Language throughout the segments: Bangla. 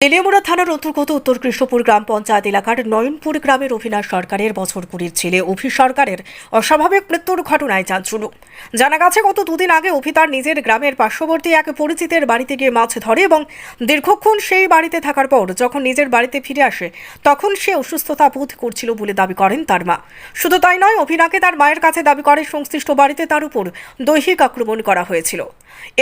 তেলিয়ামুড়া থানার অন্তর্গত উত্তর কৃষ্ণপুর গ্রাম পঞ্চায়েত এলাকার নয়নপুর গ্রামের অভিনাশ সরকারের বছর কুড়ির ছেলে অভি সরকারের অস্বাভাবিক মৃত্যুর ঘটনায় চাঞ্চল্য জানা গেছে, গত দুদিন আগে অভি তার নিজের গ্রামের পার্শ্ববর্তী এক পরিচিতের বাড়িতে গিয়ে মাছ ধরে এবং দীর্ঘক্ষণ সেই বাড়িতে থাকার পর যখন নিজের বাড়িতে ফিরে আসে, তখন সে অসুস্থতা বোধ করছিল বলে দাবি করেন তার মা। শুধু তাই নয়, অভিনাকে তার মায়ের কাছে দাবি করে সংশ্লিষ্ট বাড়িতে তার উপর দৈহিক আক্রমণ করা হয়েছিল।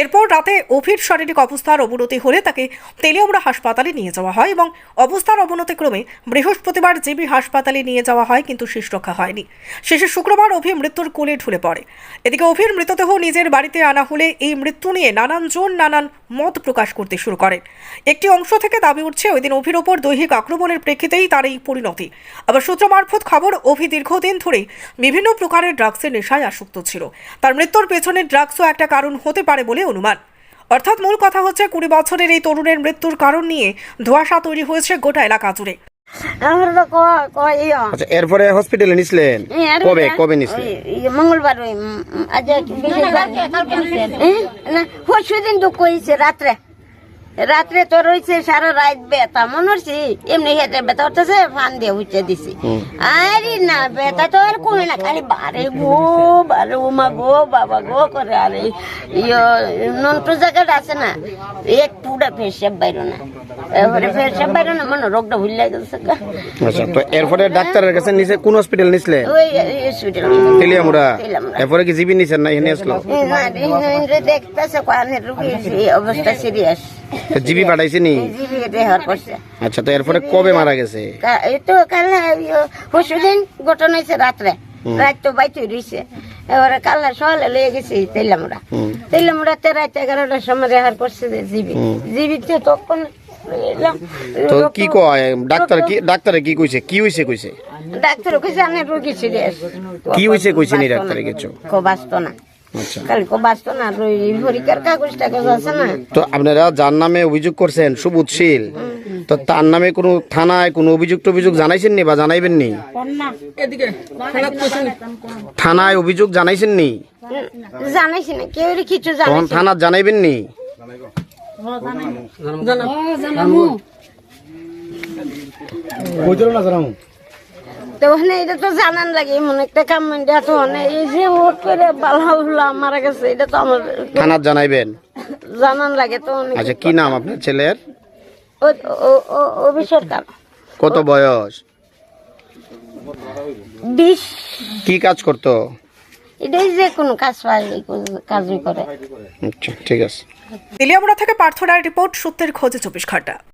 এরপর রাতে অভির শারীরিক অবস্থার অবনতি হলে তাকে তেলিয়ামুড়া হাসপাতালে নিয়ে যাওয়া হয় এবং অবস্থার অবনতিক্রমে বৃহস্পতিবার জিবি হাসপাতালে নিয়ে যাওয়া হয় কিন্তু শেষ রক্ষা হয়নি। শেষে শুক্রবার অভি মৃত্যুর কোলে ঢুলে পড়ে। এদিকে অভির মৃতদেহ নিজের বাড়িতে আনা হলে এই মৃত্যু নিয়ে নানান জন নানান মত প্রকাশ করতে শুরু করেন একটি অংশ থেকে দাবি উঠছে ওই দিন অভির ওপর দৈহিক আক্রমণের প্রেক্ষিতেই তার এই পরিণতি। আবার সূত্র মারফত খবর, অভি দীর্ঘদিন ধরেই বিভিন্ন প্রকারের ড্রাগসের নেশায় আসক্ত ছিল। তার মৃত্যুর পেছনে ড্রাগসও একটা কারণ হতে পারে বলে অনুমান। অর্থাৎ মূল কথা হচ্ছে কুড়ি বছরের এই তরুণের মৃত্যুর কারণ নিয়ে ধোঁয়াশা তৈরি হয়েছে গোটা এলাকা জুড়ে। আমার কয় কয় আচ্ছা এরপরে হসপিটালে নিছিলেন? কবে কবে নিছিলেন? মঙ্গলবার পরশু দিন দুঃখ হয়েছে রাত্রে। রাত্রে তো রয়েছে সারা রাত বেতা মনে হচ্ছে এমনি হেঁটে বেতা উঠতেছে ফান দিয়ে উঠে দিছি। আরে না বেতা তো আর কমে না খালি বারে গো বারে ও মা গো বাবা গো করে আরে ইয়ে নন্টু জায়গাটা আছে না এক একটুটা ফেসে বাইরো না। এবারে ফেসে বাইরো না মনে রোগটা ভুলে গেছে আচ্ছা তো এরপরে ডাক্তারের কাছে নিছে কোন হসপিটাল নিছিলেন ওই হসপিটাল তেলিয়ামুড়া। এরপরে কি জিবি নিছেন না এখানে আসলো? দেখতেছে কানের রুগী অবস্থা সিরিয়াস জিবি পাঠাইছে নি? জিবি আচ্ছা তো এরপরে কবে মারা গেছে? এই তো কাল পরশু দিন ঘটনা হয়েছে রাত্রে। রাত তো বাইতে রয়েছে এবারে কাল্লা সকালে লয়ে গেছি তেলামুড়া হুম। তেলামুড়াতে রাত এগারোটার সময় রেহার করছে যে জিবি। জিবিতে তখন তো কি কয়? ডাক্তার কি ডাক্তারে কি কইছে? কি হইছে কইছে? ডাক্তার কইছে আমি রুগী সিরিয়াস কি হইছে কইছে নি ডাক্তারে কিছু? কো বাঁচতো না। আচ্ছা। বাঁচতো না ওই পরীক্ষার কাগজ টাগজ আছে না। তো আপনারা যার নামে অভিযোগ করছেন সুবোধ তো তার নামে কোনো থানায় কোনো অভিযোগ অভিযোগ জানাইছেন নি বা জানাইবেন নি? থানায় অভিযোগ জানাইছেন নি? জানাইছি না কেউ কিছু তখন জানাইছি না। থানার জানাইবেন নি? তো ওখানে এটা তো জানান লাগে মনে একটা কাম দেয়া তো মানে এই যে ভোট করে বালা মারা গেছে এটা তো আমার থানার জানাইবেন? জানান লাগে তো আচ্ছা কি নাম আপনার ছেলের? অভিসরকার কত বয়স? বিষ কি কাজ করতো? এটাই যে কোনো কাজ পায় কাজই করে। আচ্ছা ঠিক আছে। তেলিয়ামুড়া থেকে পার্থ রায়ের রিপোর্ট সত্যের খোঁজে চব্বিশ ঘণ্টা।